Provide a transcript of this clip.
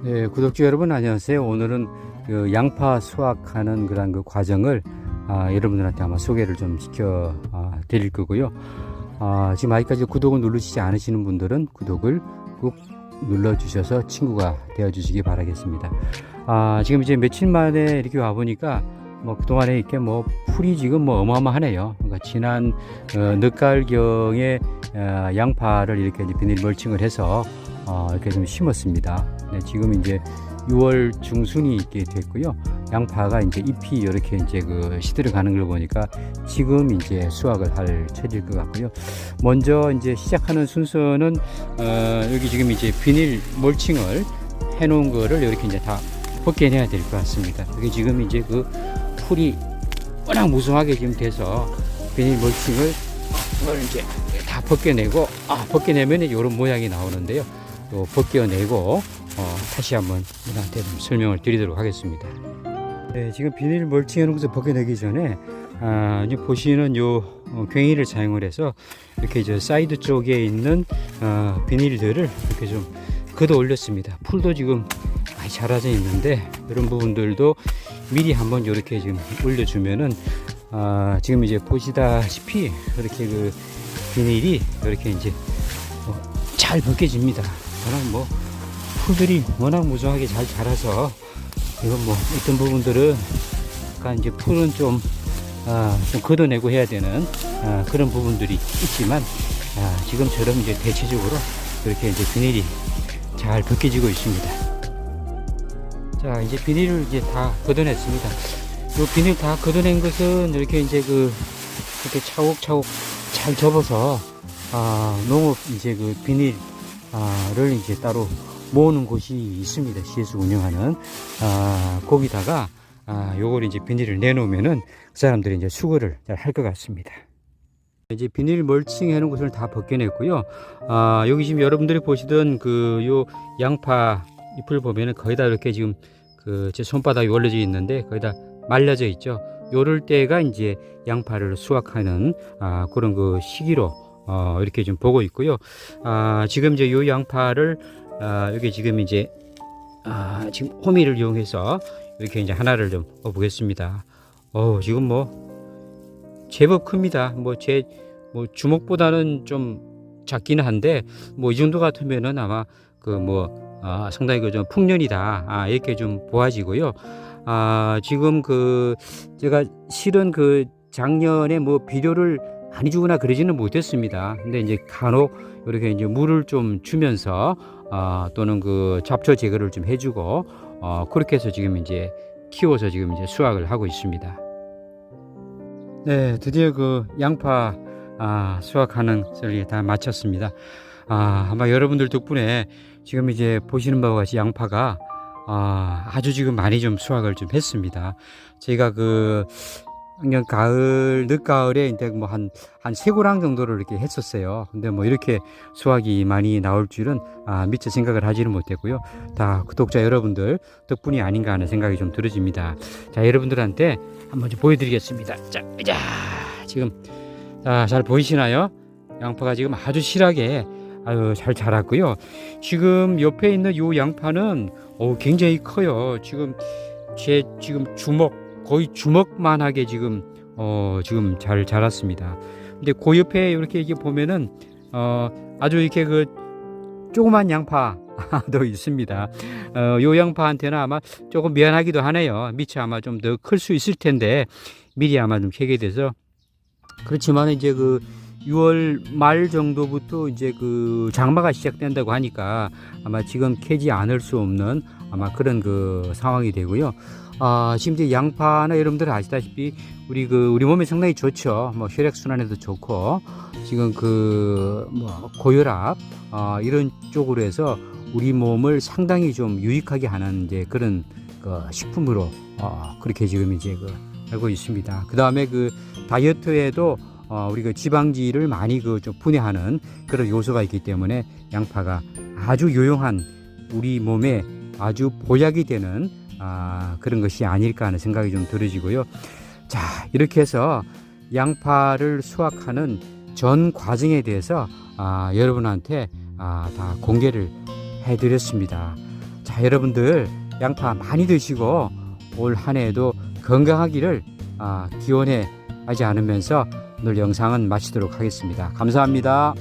네, 구독자 여러분 안녕하세요. 오늘은 그 양파 수확하는 그런 그 과정을 아, 여러분들한테 아마 소개를 좀 시켜 아, 드릴 거고요. 아, 지금 아직까지 구독을 누르시지 않으시는 분들은 구독을 꾹 눌러 주셔서 친구가 되어 주시기 바라겠습니다. 아, 지금 이제 며칠 만에 이렇게 와 보니까 뭐 그동안에 이렇게 뭐 풀이 지금 뭐 어마어마하네요. 그러니까 지난 어, 늦가을경에 어, 양파를 이렇게 비닐 멀칭을 해서 어, 이렇게 좀 심었습니다. 네, 지금 이제 6월 중순이 있게 됐고요. 양파가 이제 잎이 이렇게 이제 그 시들어 가는 걸 보니까 지금 이제 수확을 할 처지일 것 같고요. 먼저 이제 시작하는 순서는 어, 여기 지금 이제 비닐 멀칭을 해놓은 거를 이렇게 이제 다 벗겨내야 될 것 같습니다. 여기 지금 이제 그 풀이 워낙 무성하게 지금 돼서 비닐 멀칭을 이걸 이제 다 벗겨내고 아 벗겨내면 이런 모양이 나오는데요. 또 벗겨내고 어, 다시 한번 여러분한테 좀 설명을 드리도록 하겠습니다. 네, 지금 비닐 멀칭하는 것을 벗겨내기 전에 아, 이제 보시는 요 어, 괭이를 사용을 해서 이렇게 저 사이드 쪽에 있는 어, 비닐들을 이렇게 좀 걷어 올렸습니다. 풀도 지금 많이 자라져 있는데 이런 부분들도 미리 한번 이렇게 지금 올려주면은 아, 지금 이제 보시다시피 이렇게 그 비닐이 이렇게 이제 어, 잘 벗겨집니다. 워낙 뭐 풀들이 워낙 무성하게 잘 자라서 이건 뭐 어떤 부분들은 약간 이제 풀은 좀, 아, 좀 걷어내고 해야 되는 아, 그런 부분들이 있지만 아, 지금처럼 이제 대체적으로 이렇게 이제 비닐이 잘 벗겨지고 있습니다. 자 이제 비닐을 이제 다 걷어냈습니다. 이 비닐 다 걷어낸 것은 이렇게 이제 그 이렇게 차곡차곡 잘 접어서 아, 농업 이제 그 비닐 을 이제 따로 모으는 곳이 있습니다. 시에서 운영하는 아, 거기다가 아, 요걸 이제 비닐을 내놓으면은 그 사람들이 이제 수거를 잘 할 것 같습니다. 이제 비닐 멀칭 해놓은 것을 다 벗겨냈고요. 아, 여기 지금 여러분들이 보시던 그 요 양파 잎을 보면은 거의 다 이렇게 지금 그 제 손바닥이 올려져 있는데 거의 다 말려져 있죠. 요럴 때가 이제 양파를 수확하는 아, 그런 그 시기로 어, 이렇게 좀 보고 있고요. 아, 지금 이제 요 양파를 아, 여기 지금 이제 아, 지금 호미를 이용해서 이렇게 이제 하나를 좀 보겠습니다. 어, 지금 뭐 제법 큽니다. 뭐제뭐 주먹보다는 좀 작기는 한데 뭐 이 정도 같으면은 아마 그뭐 아, 상당히 그 좀 풍년이다 아, 이렇게 좀 보아지고요. 아, 지금 그 제가 실은 그 작년에 뭐 비료를 많이 주거나 그러지는 못했습니다. 근데 이제 간혹 이렇게 이제 물을 좀 주면서 아, 또는 그 잡초 제거를 좀 해주고 어, 그렇게 해서 지금 이제 키워서 지금 이제 수확을 하고 있습니다. 네, 드디어 그 양파 아, 수확하는 것을 다 마쳤습니다. 아, 아마 여러분들 덕분에 지금 이제 보시는 바와 같이 양파가 아, 아주 지금 많이 좀 수확을 좀 했습니다. 저희가 그 작년 가을, 늦가을에 이제 뭐 한, 한 세 고랑 정도를 이렇게 했었어요. 근데 뭐 이렇게 수확이 많이 나올 줄은 아, 미처 생각을 하지는 못했고요. 다 구독자 여러분들 덕분이 아닌가 하는 생각이 좀 들어집니다. 자, 여러분들한테 한번 좀 보여드리겠습니다. 자, 자, 지금, 자, 잘 보이시나요? 양파가 지금 아주 실하게 아유, 잘 자랐고요. 지금 옆에 있는 요 양파는 어, 굉장히 커요. 지금 제 지금 주먹 거의 주먹만하게 지금 어, 지금 잘 자랐습니다. 근데 그 옆에 이렇게 이게 보면은 어, 아주 이렇게 그 조그만 양파도 있습니다. 어, 요 양파한테는 아마 조금 미안하기도 하네요. 미처 아마 좀 더 클 수 있을 텐데 미리 아마 좀 캐게 돼서 그렇지만 이제 그 6월 말 정도부터 이제 그 장마가 시작된다고 하니까 아마 지금 캐지 않을 수 없는 아마 그런 그 상황이 되고요. 아, 이제 양파나 여러분들 아시다시피 우리 그 우리 몸에 상당히 좋죠. 뭐 혈액 순환에도 좋고 지금 그 뭐 고혈압 아, 이런 쪽으로 해서 우리 몸을 상당히 좀 유익하게 하는 이제 그런 그 식품으로 어, 그렇게 지금 이제 그 알고 있습니다. 그 다음에 그 다이어트에도 어, 우리 그 지방지를 많이 그 좀 분해하는 그런 요소가 있기 때문에 양파가 아주 유용한 우리 몸에 아주 보약이 되는 아, 그런 것이 아닐까 하는 생각이 좀 들어지고요. 자, 이렇게 해서 양파를 수확하는 전 과정에 대해서 아, 여러분한테 아, 다 공개를 해드렸습니다. 자, 여러분들 양파 많이 드시고 올 한 해에도 건강하기를 아, 기원해 하지 않으면서 오늘 영상은 마치도록 하겠습니다. 감사합니다.